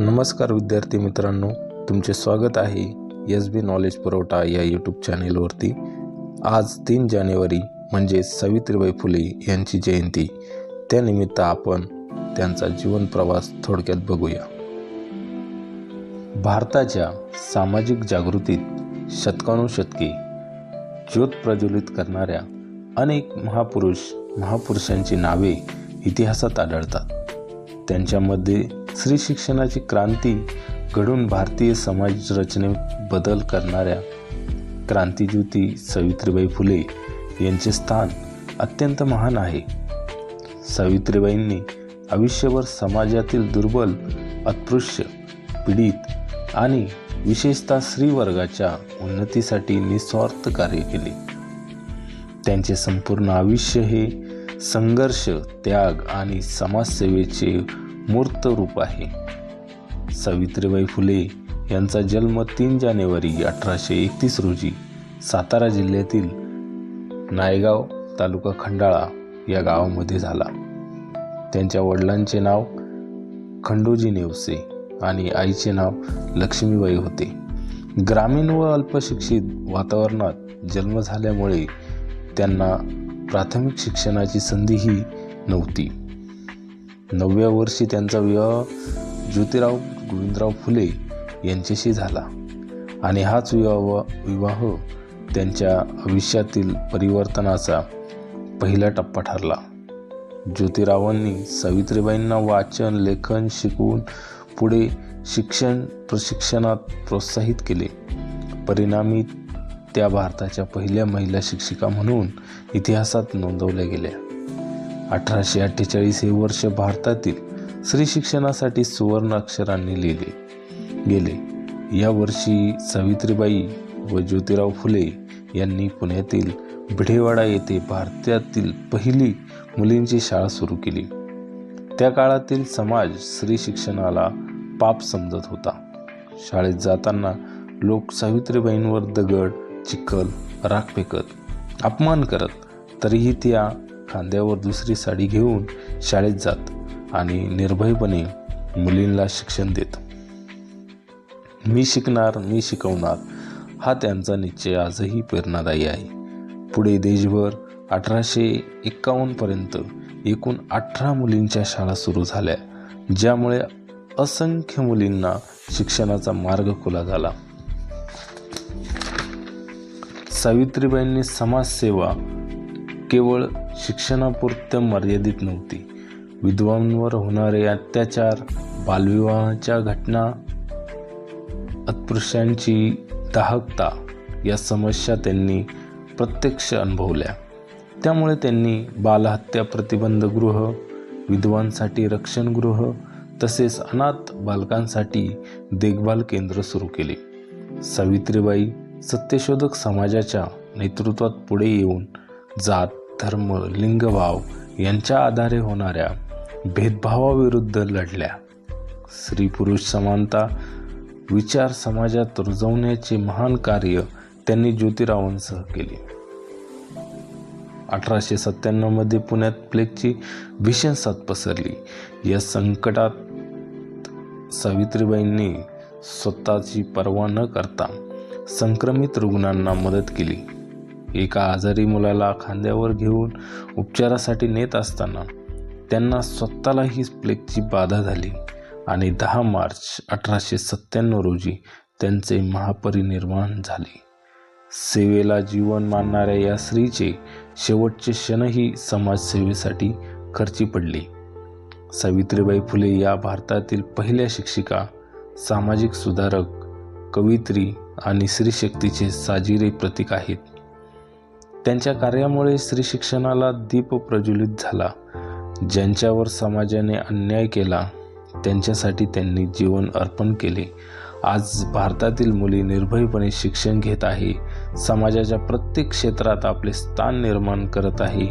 नमस्कार विद्यार्थी मित्रांनो तुमचे स्वागत आहे एस बी नॉलेज पुरवठा या यूट्यूब चॅनेलवरती आज तीन जानेवारी म्हणजे सावित्रीबाई फुले यांची जयंती. त्यानिमित्त आपण त्यांचा जीवन प्रवास थोडक्यात बघूया. भारताच्या सामाजिक जागृतीत शतकानुशतके ज्योत प्रज्वलित करणाऱ्या अनेक महापुरुष महापुरुषांची नावे इतिहासात आढळतात. त्यांच्यामध्ये स्त्री शिक्षणाची क्रांती घडून भारतीय समाज रचनेत बदल करणाऱ्या क्रांतीज्योती सावित्रीबाई फुले यांचे स्थान अत्यंत महान आहे. सावित्रीबाईंनी आयुष्यभर समाजातील दुर्बल अस्पृश्य पीडित आणि विशेषतः स्त्रीवर्गाच्या उन्नतीसाठी निस्वार्थ कार्य केले. त्यांचे संपूर्ण आयुष्य हे संघर्ष त्याग आणि समाजसेवेचे मूर्त रूप आहे. सावित्रीबाई फुले यांचा जन्म तीन जानेवारी अठराशे एकतीस रोजी सातारा जिल्ह्यातील नायगाव तालुका खंडाळा या गावामध्ये झाला. त्यांच्या वडिलांचे नाव खंडोजी नेवसे आणि आईचे नाव लक्ष्मीबाई होते. ग्रामीण व अल्पशिक्षित वातावरणात जन्म झाल्यामुळे त्यांना प्राथमिक शिक्षणाची संधीही नव्हती. नवव्या वर्षी त्यांचा विवाह ज्योतिराव गोविंदराव फुले यांच्याशी झाला. आणि हाच विवाह विवाह त्यांच्या आयुष्यातील परिवर्तनाचा पहिला टप्पा ठरला. ज्योतिरावांनी सावित्रीबाईंना वाचन लेखन शिकवून पुढे शिक्षण प्रशिक्षणात प्रोत्साहित केले. परिणामी त्या भारताच्या पहिल्या महिला शिक्षिका म्हणून इतिहासात नोंदवल्या गेल्या. अठराशे अठ्ठेचाळीस हे वर्ष भारतातील स्त्री शिक्षणासाठी सुवर्ण अक्षरांनी लिहिले गेले. या वर्षी सावित्रीबाई व ज्योतिराव फुले यांनी पुण्यातील भिडेवाडा येथे भारतातील पहिली मुलींची शाळा सुरू केली. त्या काळातील समाज स्त्री शिक्षणाला पाप समजत होता. शाळेत जाताना लोक सावित्रीबाईंवर दगड चिखल राख फेकत अपमान करत तरीही त्या खांद्यावर दुसरी साडी घेऊन शाळेत जात आणि निर्भयपणे मुलींना शिक्षण देत. मी शिकणार मी शिकवणार हा त्यांचा निश्चय आजही प्रेरणादायी आहे. पुढे देशभर अठराशे एक्कावन्नपर्यंत एकूण अठरा मुलींच्या शाळा सुरू झाल्या ज्यामुळे असंख्य मुलींना शिक्षणाचा मार्ग खुला झाला. सावित्रीबाईंनी समाजसेवा केवळ शिक्षणापुरतं मर्यादित नव्हती. विधवांवर होणारे अत्याचार बालविवाहाच्या घटना अस्पृश्यांची दाहकता या समस्या त्यांनी प्रत्यक्ष अनुभवल्या. त्यामुळे त्यांनी बालहत्या प्रतिबंधगृह विधवांसाठी रक्षणगृह तसेच अनाथ बालकांसाठी देखभाल केंद्र सुरू केले. सावित्रीबाई सत्यशोधक समाजाच्या नेतृत्वात पुढे येऊन जात धर्म लिंगभाव यांच्या आधारे होणाऱ्या भेदभावाविरुद्ध लढल्या. स्त्री पुरुष समानता विचार समाजात रुजवण्याचे महान कार्य त्यांनी ज्योतिरावांसह केले. अठराशे सत्त्याण्णवमध्ये पुण्यात प्लेगची भीषण साथ पसरली. या संकटात सावित्रीबाईंनी स्वतःची पर्वा न करता संक्रमित रुग्णांना मदत केली. एका आजारी मुलाला खांद्यावर घेऊन उपचारासाठी नेत असताना त्यांना स्वतःलाही प्लेगची बाधा झाली आणि दहा मार्च अठराशे सत्त्याण्णव रोजी त्यांचे महापरिनिर्वाण झाले. सेवेला जीवन मानणाऱ्या या स्त्रीचे शेवटचे क्षणही समाजसेवेसाठी खर्ची पडले. सावित्रीबाई फुले या भारतातील पहिल्या शिक्षिका सामाजिक सुधारक कवित्री आणि स्त्रीशक्तीचे साजिरे प्रतीक आहेत. त्यांच्या कार्यामुळे स्त्री शिक्षणाला दीप प्रज्वलित झाला. ज्यांच्यावर समाजाने अन्याय केला त्यांच्यासाठी त्यांनी जीवन अर्पण केले. आज भारतातील मुली निर्भयपणे शिक्षण घेत आहे. समाजाच्या प्रत्येक क्षेत्रात आपले स्थान निर्माण करत आहे.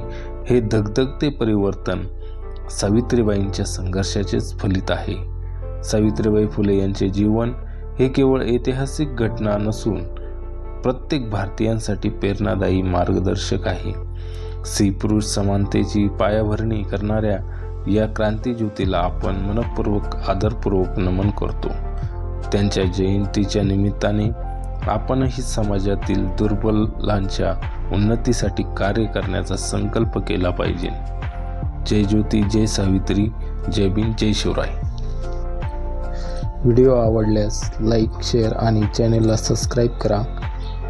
हे धगधगते परिवर्तन सावित्रीबाईंच्या संघर्षाचेच फलित आहे. सावित्रीबाई फुले यांचे जीवन हे केवळ ऐतिहासिक घटना नसून प्रत्येक भारतीयांसाठी प्रेरणादायी मार्गदर्शक आहे. स्त्री पुरुष समानतेची पायाभरणी करणाऱ्या या क्रांतीज्योतीला आपण मनपूर्वक आदरपूर्वक नमन करतो. त्यांच्या जयंतीच्या निमित्ताने आपणही समाजातील दुर्बलांच्या उन्नतीसाठी कार्य करण्याचा संकल्प केला पाहिजे. जय ज्योती जय सावित्री जय बिन जय शिवराय. व्हिडिओ आवडल्यास लाईक शेअर आणि चॅनेलला सबस्क्राईब करा.